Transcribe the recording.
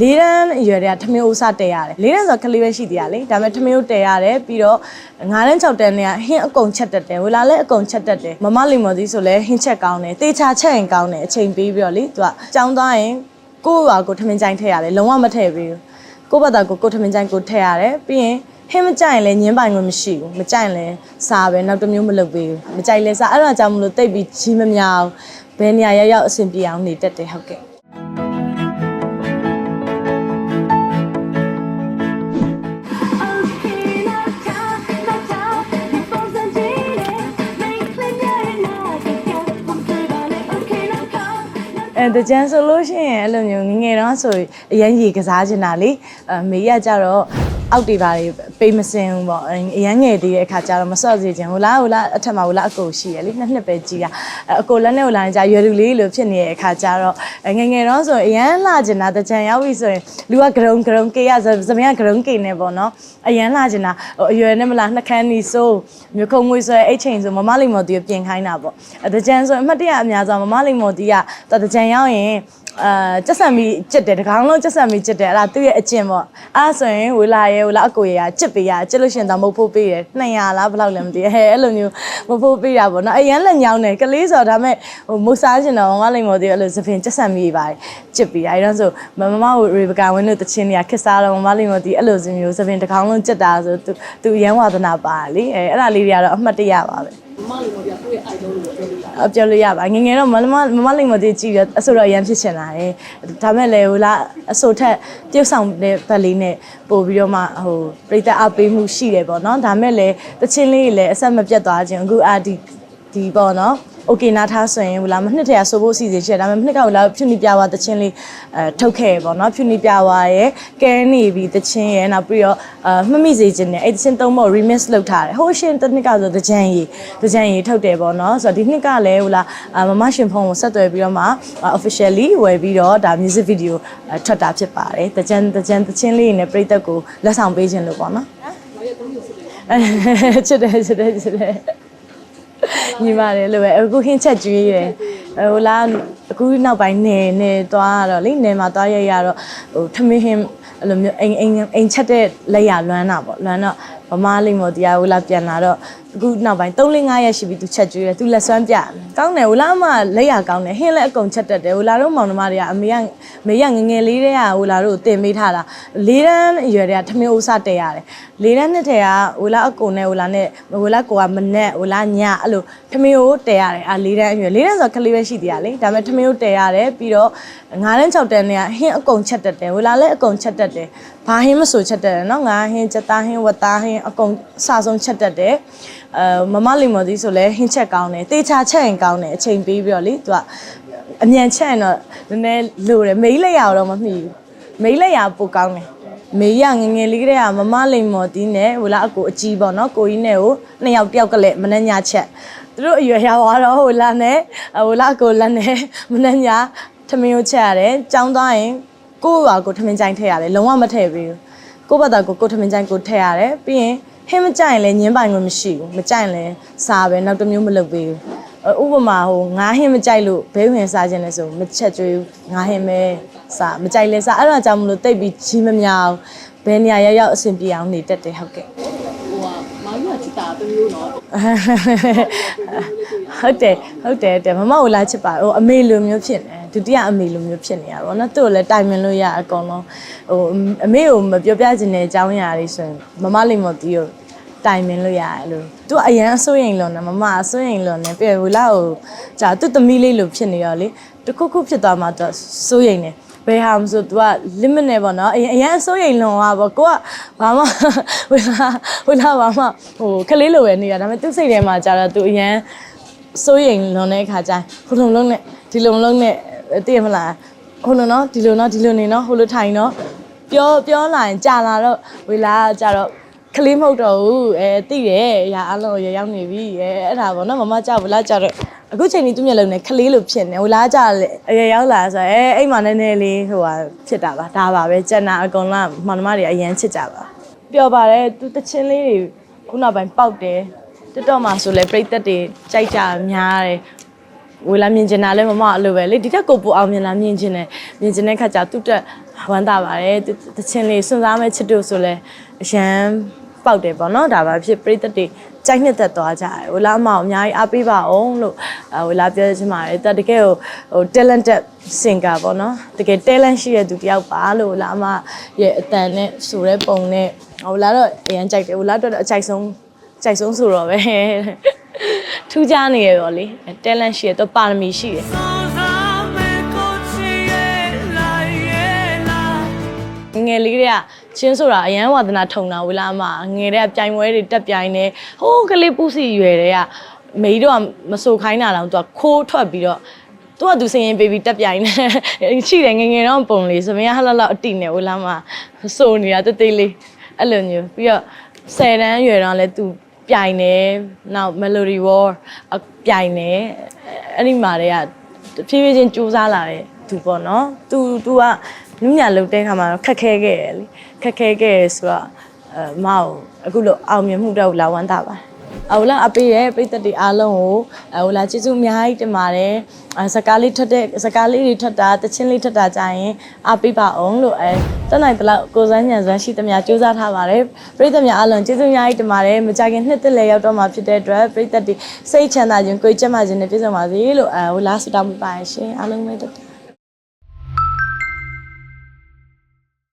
လေးတန်းအရွယ်တည်းကထမင်းအိုးစတဲရတယ်လေးတန်းဆိုကလေးပဲရှိသေးရလေဒါပေမဲ့ထမင်းအိုးတဲရတယ်ပြီးတော့ငါးတန်း6တန်းနဲ့ဟင်းအကုန်ချက်တက်တယ်ဝလာလည်းအကုန်ချက်တက်တယ်မမလီမော်သီးဆိုလည်းဟင်းချက်ကောင်းတယ်တေချာချက်ရင်ကောင်းတယ်အချိန်ပေးပြီးတော့လေသူကကြောင်းသွားရင်ကိုယ့်ဟာကိုယ်ထမင်းကြိုင်းထည့်ရတယ်လုံးဝမထည့်ပေးဘူးကိုယ့်ဘာသာကိုယ်ကိုယ်ထမင်းကြိုင်းကိုထည့်ရတယ်ပြီးရင်ဟင်းမကြိုက်ရင်လည်းညင်းပိုင်ခွင့်မရှိဘူးမကြိုက်ရင်လည်းစားပဲနောက်တစ်မျိုးမလုပ်ပေးဘူးမကြိုက်လဲစားအဲ့ဒါကြောင့်မလို့တိတ်ပြီးကြီးမများအောင်ဘယ်နေရာရောက်ရောက်အဆင်ပြေအောင်နေတတ်တယ်ဟုတ်ကဲ့ တကြံဆိုလို့ရှိရင်အဲ့လိုမျိုးငယ်ငယ်တော့ဆိုအရင်ရေကစားချင်တာလေအမေရကြတော့ အောက်တွေပါတွေပေးမစင်ဘူးပေါ့အရန်ငယ်သေးတဲ့အခါကျတော့မဆော့စေချင်ဟိုလားဟိုလားအထက်မှာဟိုလားအကိုရှိရလေနှစ်နှစ်ပဲကြီးတာအဲ့အကိုလက်နဲ့ဟိုလားကြာရွယ်လူလေးလိုဖြစ်နေတဲ့အခါကျတော့ငယ်ငယ်တော့ဆိုအရန်လာချင်တာတကြံရောက်ပြီဆိုရင်လူကဂရုံဂရုံကေရဇမင်းကဂရုံကေနေပေါ့နော်အရန်လာချင်တာဟိုအရွယ်နဲ့မလားနှခမ်းနီဆိုမြို့ခုံမွေးဆွဲအဲ့ချိန်ဆိုမမလိမ္မော်တီကိုပြင်ခိုင်းတာပေါ့အတကြံဆိုအမှတ်တရအများဆုံးမမလိမ္မော်တီကတကြံရောက်ရင် အာကျက်ဆန်မီကျစ်တယ်တကောင်လုံးကျက်ဆန်မီကျစ်တယ်အဲ့ဒါသူ့ရဲ့အကျင့်ပေါ့အဲ့ဒါဆိုရင်ဝေလာရဲဝေလာအကိုရဲကကျစ်ပေးရကျစ်လို့ရှရင်တော့မဟုတ်ဖို့ပေးတယ်200လားဘယ်လောက်လဲမသိဘူးဟဲ့အဲ့လိုမျိုးမဖို့ပေးတာပေါ့နော်အရန်လက်ညောင်းတယ်ကလေးဆိုတော့ဒါမဲ့ဟိုမုတ်စားချင်တော့မမလိမ္မော်သေးအဲ့လိုသပင်ကျက်ဆန်မီပါတယ်ကျစ်ပေးရအဲ့တော့ဆိုမမမကိုရေဘကာဝင်းတို့တချင်းတွေကခစ်စားတော့မမလိမ္မော်သေးအဲ့လိုစမျိုးသပင်တကောင်လုံးကျစ်တာဆိုသူသူရန်ဝါသနာပါလေအဲ့အဲ့ဒါလေးတွေကတော့အမှတ်တရပါပဲ အပြောလို့ရပါငယ်ငယ်တော့မမမမလိမ့်မသေးကြည့်ရအဆိုတော့အရန်ဖြစ်ချင်လာတယ်ဒါမဲ့လည်းဟိုလားအဆိုထက်ပြုတ်ဆောင်တဲ့ဘက်လေးနဲ့ပို့ပြီးတော့မှဟိုပြိတ္တအပေးမှုရှိတယ်ပေါ့နော်ဒါမဲ့လည်းတချင်းလေးတွေလည်းအဆက်မပြတ်သွားခြင်းအခုအာဒီဒီပေါ့နော် โอเคနာထားဆိုရင်ဟိုလားမနှစ်တည်းဆိုဖို့အစီအစဉ်ရှိတယ်ဒါပေမဲ့နှစ်ကဟိုလားဖြူနီပြွားတချင်းလေးအဲထုတ်ခဲ့ရပေါ့နော်ဖြူနီပြွားရဲ့ကဲနေပြီးတချင်းရဲ့နောက်ပြီးတော့အာမှတ်မိစေခြင်းနဲ့အဲ့တချင်းသုံးဖို့ remix လုပ်ထားတယ်ဟိုရှင်တစ်နှစ်ကဆိုတကြံရီတကြံရီထုတ်တယ်ပေါ့နော်ဆိုတော့ဒီနှစ်ကလည်းဟိုလားအာမမရှင်ဖုန်းကိုဆက်သွယ်ပြီးတော့မှ officially ဝယ်ပြီးတော့ဒါ music video အဲထွက်တာဖြစ်ပါတယ်တကြံတကြံတချင်းလေးနဲ့ပြည်သက်ကိုလက်ဆောင်ပေးခြင်းလို့ပေါ့နော်အဲချစ်တယ်ချစ်တယ်ချစ်တယ် ညီမလေးလို့ပဲအခုခင်းချက်ကျွေးတယ်ဟိုလားအခုနောက်ပိုင်းနေနေသွားတော့လေနေမှာသွားရရတော့ဟိုထမင်းဟင်းအဲ့လိုမျိုးအိမ်အိမ်အိမ်ချက်တဲ့လက်ရလွမ်းတာပေါ့လွမ်းတော့ဗမာလိမ့်မို့တရားဟိုလားပြန်လာတော့ အခုနောက်ပိုင်း3 4 5ရက်ရှိပြီသူချက်ကျွေးတယ်သူလက်စွမ်းပြတယ်ကောင်းတယ်ဟိုလားမှလက်ရကောင်းတယ်ဟင်းလည်းအကုန်ချက်တတ်တယ်ဟိုလားတို့မောင်နှမတွေကအမေကမေကငငယ်လေးတည်းကဟိုလားတို့တင်ပေးထားတာလေးတန်းအရွယ်တည်းကထမင်းအိုးစတဲရတယ်လေးတန်းနှစ်ထည်ကဟိုလားအကုန်နဲ့ဟိုလားနဲ့ဟိုလားကိုကမနဲ့ဟိုလားညအဲ့လိုထမင်းအိုးတဲရတယ်အာလေးတန်းအရွယ်လေးတန်းဆိုကလေးပဲရှိသေးရလေဒါပေမဲ့ထမင်းအိုးတဲရတယ်ပြီးတော့ငါးတန်း6တန်းနဲ့ဟင်းအကုန်ချက်တတ်တယ်ဟိုလားလည်းအကုန်ချက်တတ်တယ်ဘာဟင်းမဆိုချက်တတ်တယ်နော်ငါဟင်းချက်သားဟင်းဝတ်သားဟင်းအကုန်အစဆုံးချက်တတ်တယ် အဲမမလီမော်သီးဆိုလဲဟင်းချက်ကောင်းတယ်တေချာချက်ရင်ကောင်းတယ်အချိန်ပေးပြီးတော့လေသူကအမြန်ချက်ရင်တော့နည်းနည်းလိုတယ်မိလက်ရတော့မမှီဘူးမိလက်ရပိုကောင်းတယ်မေရငယ်ငယ်လေးကတည်းကမမလိမ်မော်တီးနဲ့ဟိုလားအကိုအကြီးပေါ့နော်ကိုကြီးနဲ့ကိုနှစ်ယောက်တယောက်ကလည်းမနှညချက်သူတို့အရွယ်ရောက်သွားတော့ဟိုလားနဲ့ဟိုလားအကိုလက်နဲ့မနှညထမင်းကိုချက်ရတယ်ကြောင်းသွားရင်ကိုယ့်ဟာကိုယ်ထမင်းကြိုင်းထည့်ရတယ်လုံးဝမထည့်ပေးဘူးကိုယ့်ဘာသာကိုယ်ကိုယ်ထမင်းကြိုင်းကိုထည့်ရတယ်ပြီးရင် ဟင်းမကြိုက်ရင်လည်းညင်းပိုင်ခွင့်မရှိဘူးမကြိုက်ရင်လည်းစားပဲနောက်တစ်မျိုးမလုပ်ပေးဘူးဥပမာဟိုငါးဟင်းမကြိုက်လို့ဘဲဝင်စားခြင်းလဲဆိုမချက်ကျွေးငါးဟင်းပဲစားမကြိုက်လဲစားအဲ့ဒါကြောင့်မလို့တိတ်ပြီးကြီးမများအောင်ဘယ်နေရာရောက်ရောက်အဆင်ပြေအောင်နေတတ်တယ်ဟုတ်ကဲ့ဟိုကမောင်ကြီးကချစ်တာတမျိုးနော်ဟုတ်တယ်ဟုတ်တယ်တဲ့မမကိုလာချစ်ပါဟိုအမေလိုမျိုးဖြစ်နေ ဒုတိယအမေလိုမျိုးဖြစ်နေရပါတော့နော်သူ့ကိုလည်းတိုင်ပင်လို့ရအကောင်လုံးဟိုအမေကိုမပြောပြချင်တဲ့အကြောင်းအရာတွေဆိုရင်မမလေးမတီးကိုတိုင်ပင်လို့ရတယ်လို့သူကအရန်အစိုးရင်လွန်တယ်မမအစိုးရင်လွန်တယ်ပြည့်ဟိုလာကိုဂျာသူ့သမီးလေးလိုဖြစ်နေရောလေတခုခုဖြစ်သွားမှတော့စိုးရင်တယ်ဘယ်ဟာမဆို तू က limit နဲ့ပေါ့နော်အရင်အရင်အစိုးရိမ်လွန်သွားပေါ့ကိုကဘာမှဝလာဝလာဘာမှဟိုခလေးလိုပဲနေတာဒါပေမဲ့သူ့စိတ်ထဲမှာကြာတော့ तू အရင်စိုးရိမ်လွန်တဲ့အခါကျရင်ဟိုလုံလုံးနဲ့ဒီလုံလုံးနဲ့ သိရမလားဟိုလုံနော်ဒီလုံနော်ဒီလုံနေနော်ဟိုလိုထိုင်နော်ပြောပြောလာရင်ကြာလာတော့ဝလာကြာတော့ခလေးမဟုတ်တော့ဘူးအဲတိတယ်ရာအလုံးရရောက်နေပြီအဲအဲ့ဒါပေါ့နော်မမကြောက်ဘူးလားကြောက်တော့အခုချိန်ကြီးသူ့မျက်လုံးနဲ့ခလေးလိုဖြစ်နေဟိုလားကြောက်လေအရရောက်လာဆိုအဲအိမ်မှာနည်းနည်းလေးဟိုဟာဖြစ်တာပါဒါပါပဲကျန်တာအကုန်လုံးမောင်နှမတွေအရန်ချစ်ကြပါပျော်ပါတယ်သူတချင်းလေးတွေခုနောက်ပိုင်းပေါက်တယ်တက်တော့မှဆိုလဲပြိသက်တွေကြိုက်ကြများတယ် ဝေလာမြင်ကျင်တာလဲမမအဲ့လိုပဲလေဒီတက်ကိုပူအောင်မြင်လာမြင်ကျင်တယ်မြင်ကျင်တဲ့ခါကျသူ့တက်ဝမ်းသာပါတယ်သူတချင်းလေးစွန့်စားမဲ့ချစ်တို့ဆိုလဲအရန်ပေါက်တယ်ပေါ့နော်ဒါပါဖြစ်ပြိသက်တွေကြိုက်နှစ်သက်သွားကြတယ်ဝေလာအမအောင်အများကြီးအားပေးပါအောင်လို့အဲဝေလာပြောချင်ပါတယ်တတကယ်ကိုဟို talented singer ပေါ့နော်တကယ် talent ရှိတဲ့သူတယောက်ပါလို့ဝေလာအမရဲ့အတန်နဲ့ဆိုတဲ့ပုံနဲ့ဝေလာတော့အရန်ကြိုက်တယ်ဝေလာတော့အကြိုက်ဆုံးကြိုက်ဆုံးဆိုတော့ပဲ ထူးခြားနေရတော့လေ talent ရှိရတော့ပါရမီရှိတယ်ငယ်လေးတွေကချင်းဆိုတာအရန်ဝါသနာထုံတာဝေလာမှာငယ်တွေကပြိုင်ပွဲတွေတက်ပြိုင်နေဟိုးကလေးပူစီရွယ်တွေကမေးတော့မဆိုခိုင်းတာတော့သူကခိုးထွက်ပြီးတော့သူကသူစင်ရင်ပေးပြီးတက်ပြိုင်နေရှိတယ်ငယ်ငယ်တော့ပုံလေးစမရဟလာလောက်အတိနေဝေလာမှာစိုးနေတာတိတ်တိတ်လေးအဲ့လိုမျိုးပြီးတော့10တန်းရွယ်တော့လဲသူ ပြိုင်နေနောက် Melody War အပြိုင်နေအဲ့ဒီမှာတွေကဖြည်းဖြည်းချင်းစူးစမ်းလာတယ်သူပေါ့နော်သူသူကနုညာလုတ်တဲ့ခါမှာတော့ခက်ခဲခဲ့တယ်လေခက်ခဲခဲ့ရဆိုတော့အဲမအောင်အခုလို့အောင်မြင်မှုတော့လာဝမ်းသာပါတယ် အဝလာအပေးရဲ့ပြည်သက်တွေအားလုံးကိုအဝလာကျေးဇူးအများကြီးတင်ပါတယ်အဲစကားလေးထွက်တဲ့စကားလေးတွေထွက်တာတချင်းလေးထွက်တာကြရင်အားပေးပါအောင်လို့အဲတက်နိုင်တဲ့လောက်ကိုစမ်းညံစွမ်းရှိသမျှစူးစမ်းထားပါတယ်ပြည်သက်များအားလုံးကျေးဇူးအများကြီးတင်ပါတယ်မကြခင်နှစ်သက်လဲရောက်တော့မှာဖြစ်တဲ့အတွက်ပြည်သက်တွေစိတ်ချမ်းသာခြင်းကိုယ်ကျန်းမာခြင်းနဲ့ပြည့်စုံပါစေလို့အဲဝလာဆုတောင်းပေးပါရှင်အားလုံးပဲတက်